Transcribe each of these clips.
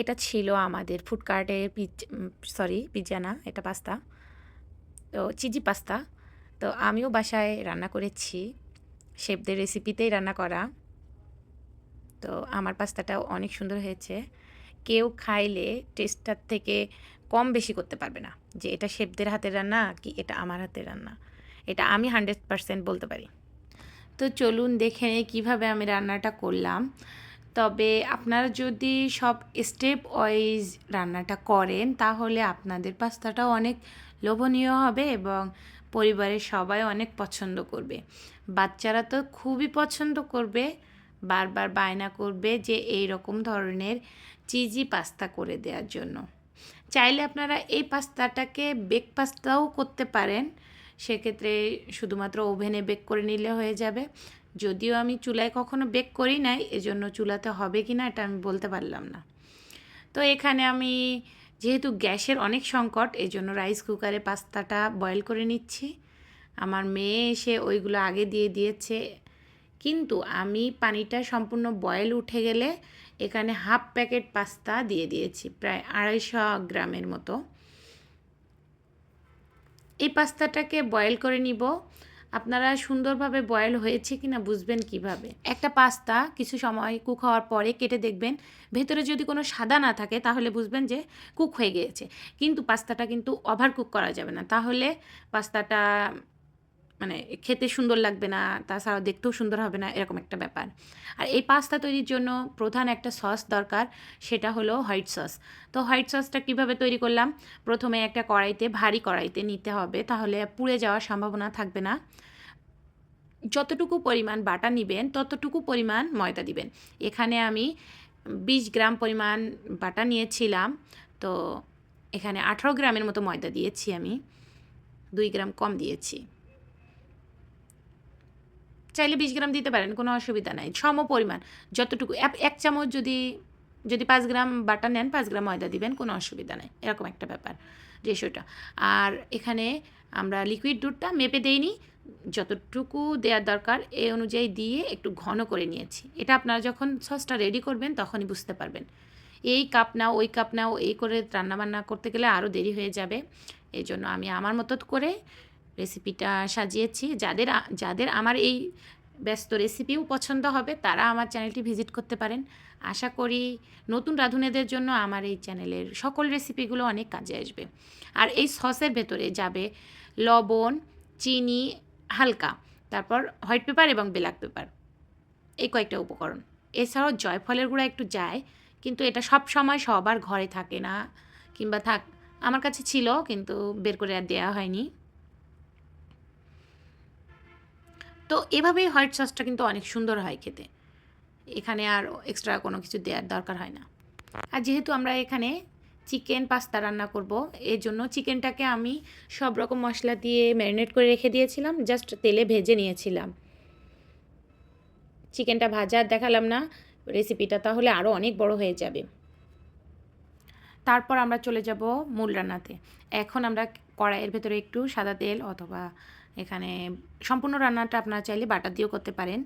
এটা ছিল আমাদের ফুড কার্টের পিজ সরি পিৎজা না এটা পাস্তা তো চিজি পাস্তা তো আমিও বাসায় রান্না করেছি, শেফদের রেসিপিতেই রান্না করা, তো আমার পাস্তাটাও অনেক সুন্দর হয়েছে, কেউ খাইলে টেস্টটার থেকে কম বেশি করতে পারবে না, যে এটা শেফদের হাতের রান্না কি এটা আমার হাতের রান্না, এটা আমি হান্ড্রেড পারসেন্ট বলতে পারি, তো চলুন দেখে নিই কীভাবে আমি রান্নাটা করলাম তবে আপনারা যদি সব স্টেপ ওয়াইজ রান্নাটা করেন, তাহলে আপনাদের পাস্তাটাও অনেক লোভনীয় হবে এবং পরিবারের সবাই অনেক পছন্দ করবে। বাচ্চারা তো খুবই পছন্দ করবে, বারবার বায়না করবে যে এই রকম ধরনের চিজি পাস্তা করে দেওয়ার জন্য। চাইলে আপনারা এই পাস্তাটাকে বেক পাস্তাও করতে পারেন, সেক্ষেত্রে শুধুমাত্র ওভেনে বেক করে নিলে হয়ে যাবে। যদিও আমি চুলায় কখনো বেক করি নাই, এজন্য চুলাতে হবে কি না এটা আমি বলতে পারলাম না। তো এখানে আমি যেহেতু গ্যাসের অনেক সংকট এই জন্য রাইস কুকারে পাস্তাটা বয়েল করে নিচ্ছি। আমার মেয়ে এসে ওইগুলো আগে দিয়ে দিয়েছে। কিন্তু আমি পানিটা সম্পূর্ণ বয়েল উঠে গেলে এখানে হাফ প্যাকেট পাস্তা দিয়ে দিয়েছি, প্রায় আড়াইশো গ্রামের মতো। এই পাস্তাটাকে বয়েল করে নিব। আপনারা সুন্দরভাবে বয়েল হয়েছে কি না বুঝবেন কীভাবে? একটা পাস্তা কিছু সময় কুক হওয়ার পরে কেটে দেখবেন, ভেতরে যদি কোনো সাদা না থাকে তাহলে বুঝবেন যে কুক হয়ে গিয়েছে। কিন্তু পাস্তাটা কিন্তু ওভার কুক করা যাবে না। তাহলে পাস্তাটা মানে খেতে সুন্দর লাগবে না, তাছাড়াও দেখতেও সুন্দর হবে না, এরকম একটা ব্যাপার। আর এই পাস্তা তৈরির জন্য প্রধান একটা সস দরকার, সেটা হলো হোয়াইট সস। তো হোয়াইট সসটা কীভাবে তৈরি করলাম? প্রথমে একটা কড়াইতে, ভারী কড়াইতে নিতে হবে, তাহলে পুড়ে যাওয়ার সম্ভাবনা থাকবে না। যতটুকু পরিমাণ বাটা নেবেন, ততটুকু পরিমাণ ময়দা দিবেন। এখানে আমি বিশ গ্রাম পরিমাণ বাটা নিয়েছিলাম, তো এখানে আঠারো গ্রামের মতো ময়দা দিয়েছি আমি, দুই গ্রাম কম দিয়েছি। চাইলে বিশ গ্রাম দিতে পারেন, কোনো অসুবিধা নাই। সম পরিমাণ, যতটুকু, এক চামচ যদি যদি পাঁচ গ্রাম বাটা নেন, পাঁচ গ্রাম ময়দা দিবেন, কোনো অসুবিধা নেই। এরকম একটা ব্যাপার রেশোটা আর এখানে আমরা লিকুইড দুধটা মেপে দেইনি, যতটুকু দেওয়ার দরকার এই অনুযায়ী দিয়ে একটু ঘন করে নিয়েছি। এটা আপনারা যখন সসটা রেডি করবেন, তখনই বুঝতে পারবেন। এই কাপ নাও, ওই কাপ নাও, এই করে রান্নাবান্না করতে গেলে আরও দেরি হয়ে যাবে। এই জন্য আমি আমার মতো করে রেসিপিটা সাজিয়েছি। যাদের যাদের আমার এই ব্যস্ত রেসিপিও পছন্দ হবে, তারা আমার চ্যানেলটি ভিজিট করতে পারেন। আশা করি নতুন রাঁধুনেদের জন্য আমার এই চ্যানেলের সকল রেসিপিগুলো অনেক কাজে আসবে। আর এই সসের ভেতরে যাবে লবণ, চিনি, হালকা, তারপর হোয়াইট পেপার এবং ব্ল্যাক পেপার এই কয়েকটা উপকরণ। এছাড়াও জয়ফলের গুঁড়া একটু যায়, কিন্তু এটা সব সময় সবার ঘরে থাকে না, কিংবা থাক, আমার কাছে ছিল, কিন্তু বের করে আর দেওয়া হয়নি। তো এভাবেই হোয়াইট সসটা কিন্তু অনেক সুন্দর হয় খেতে। এখানে আর এক্সট্রা কোনো কিছু দেওয়ার দরকার হয় না। আর যেহেতু আমরা এখানে চিকেন পাস্তা রান্না করব এর জন্য চিকেনটাকে আমি সব রকম মশলা দিয়ে ম্যারিনেট করে রেখে দিয়েছিলাম জাস্ট তেলে ভেজে নিয়েছিলাম। চিকেনটা ভাজা দেখালাম না রেসিপিটা তাহলে আরও অনেক বড় হয়ে যাবে। তারপর আমরা চলে যাব মূল রান্নাতে। এখন আমরা কড়াইয়ের ভেতরে একটু সাদা তেল অথবা এখানে সম্পূর্ণ রান্নাটা আপনারা চাইলে বাটার দিয়েও করতে পারেন।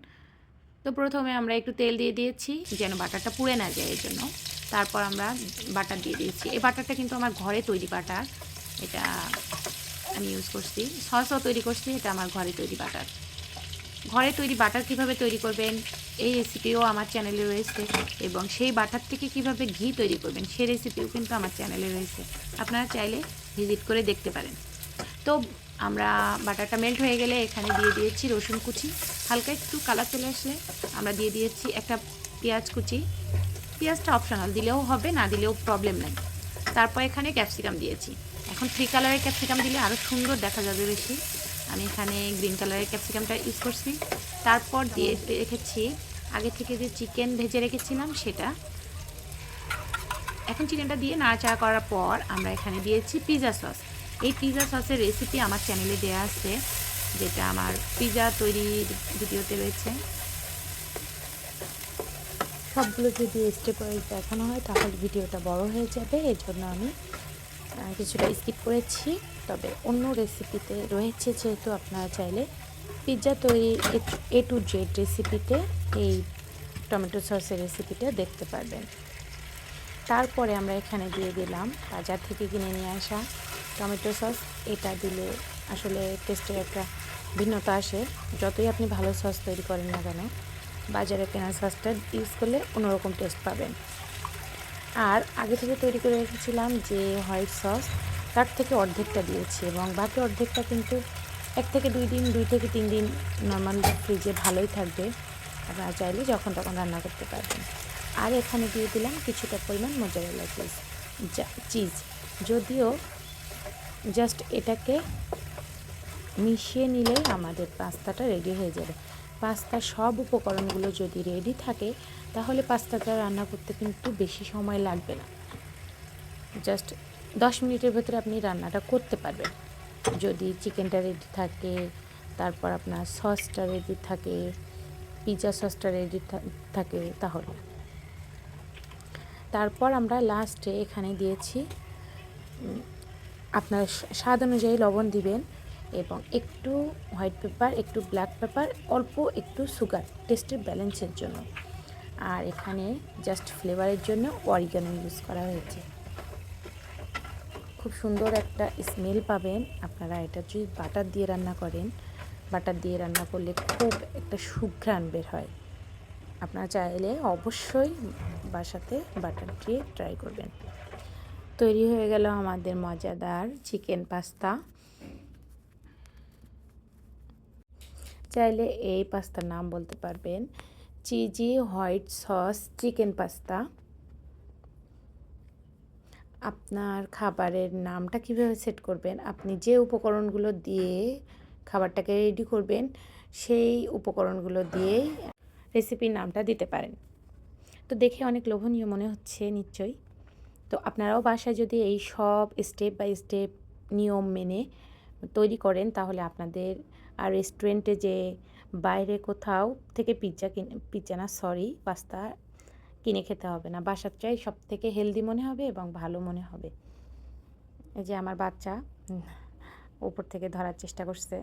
তো প্রথমে আমরা একটু তেল দিয়ে দিয়েছি যেন বাটারটা পুড়ে না যায় এর জন্য তারপর আমরা বাটার দিয়ে দিয়েছি। এই বাটারটা কিন্তু আমার ঘরে তৈরি বাটার। এটা আমি ইউজ করছি। সসও তৈরি করছি, এটা আমার ঘরে তৈরি বাটার। ঘরে তৈরি বাটার কীভাবে তৈরি করবেন? এই রেসিপিও আমার চ্যানেলে রয়েছে এবং সেই বাটার থেকে কীভাবে ঘি তৈরি করবেন সেই রেসিপিও কিন্তু আমার চ্যানেলে রয়েছে। আপনারা চাইলে ভিজিট করে দেখতে পারেন। তো আমরা বাটারটা মেল্ট হয়ে গেলে এখানে দিয়ে দিয়েছি রসুন কুচি। হালকা একটু কালার চলে আসলে আমরা দিয়ে দিয়েছি একটা পেঁয়াজ কুচি। পেঁয়াজটা অপশনাল দিলেও হবে, না দিলেও প্রবলেম নেই। তারপর এখানে ক্যাপসিকাম দিয়েছি। এখন থ্রি কালারের ক্যাপসিকাম দিলে আরও সুন্দর দেখা যাবে বেশি। আমি এখানে গ্রিন কালারের ক্যাপসিকামটা ইউজ করছি। তারপর দিয়ে রেখেছি, আগে থেকে যে চিকেন ভেজে রেখেছিলাম সেটা। এখন চিকেনটা দিয়ে নাড়াচাড়া করার পর আমরা এখানে দিয়েছি পিজা সস এই পিজা সসের রেসিপি আমার চ্যানেলে দেওয়া আছে, যেটা আমার পিজা তৈরির ভিডিওতে রয়েছে। সবগুলো যদি স্টেপ ওয়াইজ দেখানো হয়, তাহলে ভিডিওটা বড় হয়ে যাবে। এর জন্য আমি কিছুটা স্কিপ করেছি। তবে অন্য রেসিপিতে রয়েছে যেহেতু আপনারা চাইলে পিৎজা তৈরি এ টু জেড রেসিপিতে এই টমেটো সসের রেসিপিটা দেখতে পারবেন। তারপরে আমরা এখানে দিয়ে দিলাম বাজার থেকে কিনে নিয়ে আসা টমেটো সস। এটা দিলে আসলে টেস্টের একটা ভিন্নতা আসে। যতই আপনি ভালো সস তৈরি করেন না কেন, বাজারে কেনা সসটা ইউজ করলে অন্যরকম টেস্ট পাবেন। আর আগে থেকে তৈরি করে রেখেছিলাম যে হোয়াইট সস, তার থেকে অর্ধেকটা দিয়েছি এবং বাকি অর্ধেকটা কিন্তু এক থেকে দুই দিন, দুই থেকে তিন দিন নর্মাল ফ্রিজে ভালোই থাকবে। আপনারা চাইলে যখন তখন রান্না করতে পারবেন। আর এখানে দিয়ে দিলাম কিছুটা পরিমাণ মোজারেলা চিজ চিজ যদিও জাস্ট এটাকে মিশিয়ে নিলেই আমাদের পাস্তাটা রেডি হয়ে যাবে। পাস্তার সব উপকরণগুলো যদি রেডি থাকে, তাহলে পাস্তাটা রান্না করতে কিন্তু বেশি সময় লাগবে না। জাস্ট দশ মিনিটের ভেতরে আপনি রান্নাটা করতে পারবেন। যদি চিকেনটা রেডি থাকে, তারপর আপনার সসটা রেডি থাকে পিৎজা সসটা রেডি থাকে, তাহলে। তারপর আমরা লাস্টে এখানে দিয়েছি আপনার স্বাদ অনুযায়ী লবণ দিবেন এবং একটু হোয়াইট পেপার একটু ব্ল্যাক পেপার অল্প একটু সুগার টেস্টের ব্যালেন্সের জন্য। আর এখানে জাস্ট ফ্লেভারের জন্য অরিগানো ইউজ করা হয়েছে। খুব সুন্দর একটা স্মেল পাবেন আপনারা। এটা যদি বাটার দিয়ে রান্না করেন বাটার দিয়ে রান্না করলে খুব একটা সুঘ্রাণ বের হয়। আপনারা চাইলে অবশ্যই বাসাতে বাটার দিয়ে ট্রাই করবেন। তৈরি হয়ে গেল আমাদের মজাদার চিকেন পাস্তা। চাইলে এই পাস্তার নাম বলতে পারবেন, cheesy white sauce chicken pasta. আপনার খাবারের নামটা কীভাবে সেট করবেন? আপনি যে উপকরণগুলো দিয়ে খাবারটাকে রেডি করবেন, সেই উপকরণগুলো দিয়েই রেসিপির নামটা দিতে পারেন। তো দেখে অনেক লোভনীয় মনে হচ্ছে নিশ্চয়ই। তো আপনারাও বাসায় যদি এই সব স্টেপ বাই স্টেপ নিয়ম মেনে তৈরি করেন, তাহলে আপনাদের আর রেস্টুরেন্টে যে বাইরে কোথাও থেকে পিৎজা কিনে পিৎজা না সরি পাস্তা কিনে খেতে হবে না। বাসার চাই সব থেকে হেলদি মনে হবে এবং ভালো মনে হবে। এই যে আমার বাচ্চা উপর থেকে ধরার চেষ্টা করছে,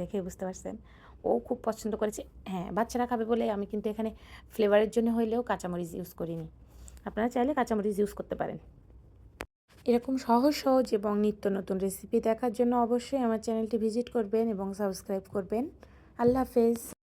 দেখে বুঝতে পারছেন। ও খুব পছন্দ করেছে। হ্যাঁ বাচ্চারা খাবে বলে আমি কিন্তু এখানে ফ্লেভারের জন্য হইলেও কাঁচামরিচ ইউজ করিনি। আপনারা চাইলে কাঁচামরিচ ইউজ করতে পারেন। এরকম সহজ সহজ এবং নিত্য নতুন রেসিপি দেখার জন্য অবশ্যই আমার চ্যানেলটি ভিজিট করবেন এবং সাবস্ক্রাইব করবেন। আল্লাহ হাফেজ।